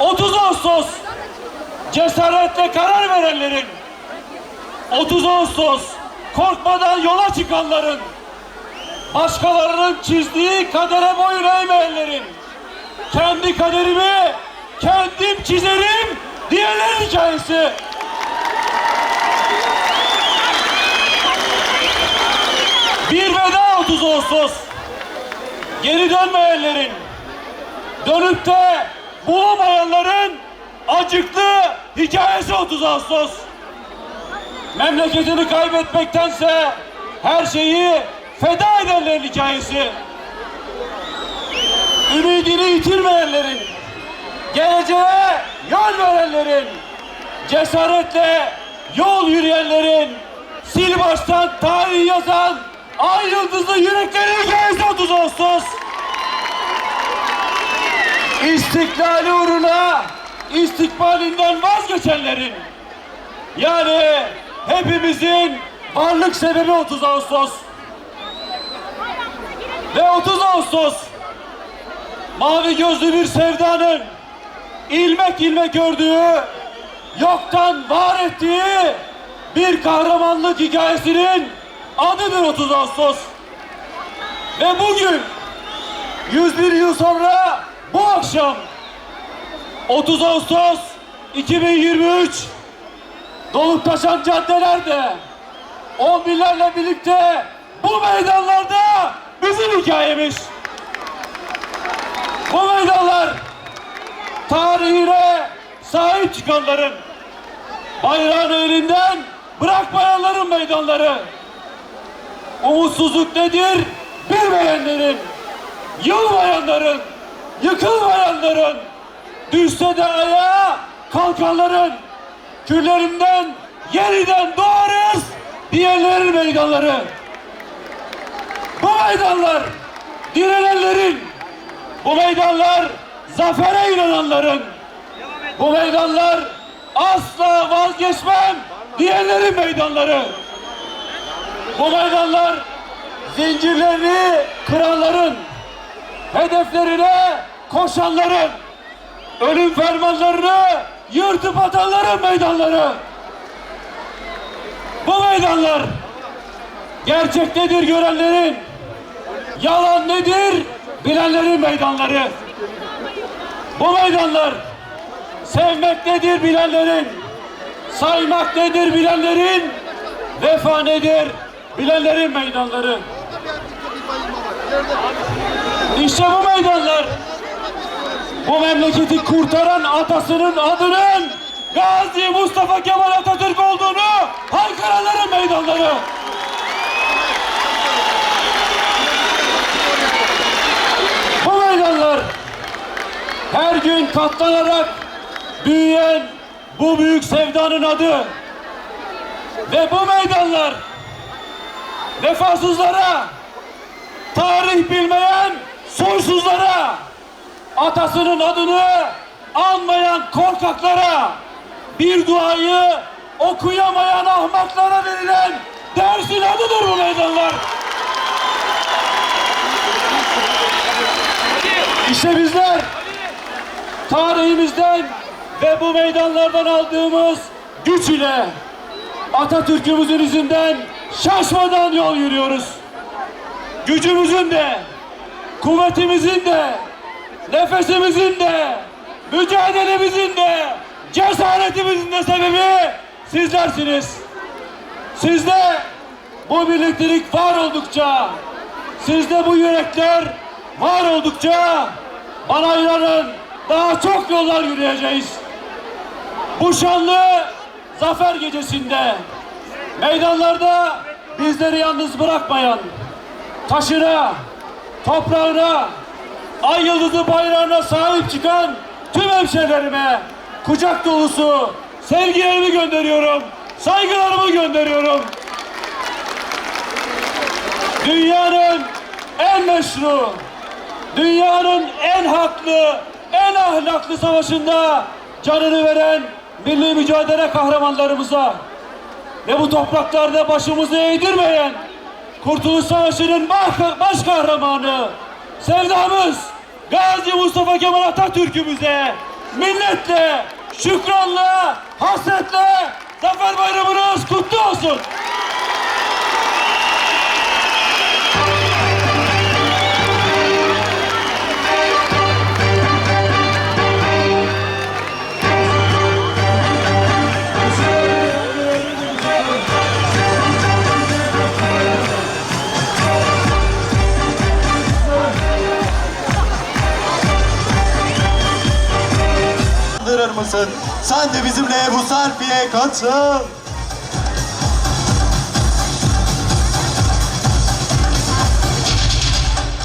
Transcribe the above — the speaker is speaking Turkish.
30 Ağustos cesaretle karar verenlerin. 30 Ağustos korkmadan yola çıkanların. Başkalarının çizdiği kadere boyun eğmeyenlerin. Kendi kaderimi kendim çizerim diyenlerin hikayesi. Bir veda 30 Ağustos. Geri dönmeyenlerin, dönüp de bulamayanların acıklı hikayesi 30 Ağustos. Memleketini kaybetmektense her şeyi feda edenlerin hikayesi. Ümidini yitirmeyenlerin, geleceğe yol verenlerin, cesaretle yol yürüyenlerin, sil baştan tarih yazan ay yıldızlı yüreklerin hikayesi 30 Ağustos. İstiklali uğruna istikbalinden vazgeçenlerin, yani hepimizin varlık sebebi 30 Ağustos. Ve 30 Ağustos mavi gözlü bir sevdanın ilmek ilmek gördüğü, yoktan var ettiği bir kahramanlık hikayesinin adıdır 30 Ağustos. Ve bugün 101 yıl sonra bu akşam 30 Ağustos 2023 dolup taşan caddelerde on binlerle birlikte bu meydanlarda bizim hikayemiz. Bu meydanlar tarihine sahip çıkanların bayrağını elinden bırakmayanların meydanları. Umutsuzluk nedir? Bilmeyenlerin, yılmayanların, yıkılmayanların, düşse de ayağa kalkanların, küllerinden yeniden doğarız diyenlerin meydanları. Bu meydanlar direnenlerin, bu meydanlar zafere inananların, bu meydanlar asla vazgeçmem diyenlerin meydanları. Bu meydanlar zincirlerini kıranların, hedeflerine koşanların, ölüm fermanlarını yırtıp atanların meydanları. Bu meydanlar gerçek nedir görenlerin, yalan nedir bilenlerin meydanları. Bu meydanlar sevmek nedir bilenlerin, saymak nedir bilenlerin, vefa nedir bilenlerin meydanları. İşte bu meydanlar bu memleketi kurtaran atasının adının Gazi Mustafa Kemal Atatürk olduğunu haykıranların meydanları. Bu meydanlar her gün katlanarak büyüyen bu büyük sevdanın adı. Ve bu meydanlar vefasızlara, tarih bilmeyen soysuzlara, atasının adını anmayan korkaklara, bir duayı okuyamayan ahmaklara verilen dersin adıdır bu meydanlar. İşte bizler tarihimizden ve bu meydanlardan aldığımız güç ile Atatürk'ümüzün izinden şaşmadan yol yürüyoruz. Gücümüzün de, kuvvetimizin de, nefesimizin de, mücadelemizin de, cesaretimizin de sebebi sizlersiniz. Sizde bu birliktelik var oldukça, sizde bu yürekler var oldukça bana inanın daha çok yollar yürüyeceğiz. Bu şanlı zafer gecesinde meydanlarda bizleri yalnız bırakmayan taşına, toprağına, ay yıldızı bayrağına sahip çıkan tüm hemşehrilerime kucak dolusu sevgilerimi gönderiyorum, saygılarımı gönderiyorum. Dünyanın en meşru, dünyanın en haklı, en ahlaklı savaşında canını veren milli mücadele kahramanlarımıza ve bu topraklarda başımızı eğdirmeyen Kurtuluş Savaşı'nın baş, kahramanı sevdamız Gazi Mustafa Kemal Atatürk'ümüze minnetle, şükranla, hasretle Zafer Bayramınız kutlu olsun. Kandırır mısın? Sen de bizimle bu selfie'ye katıl.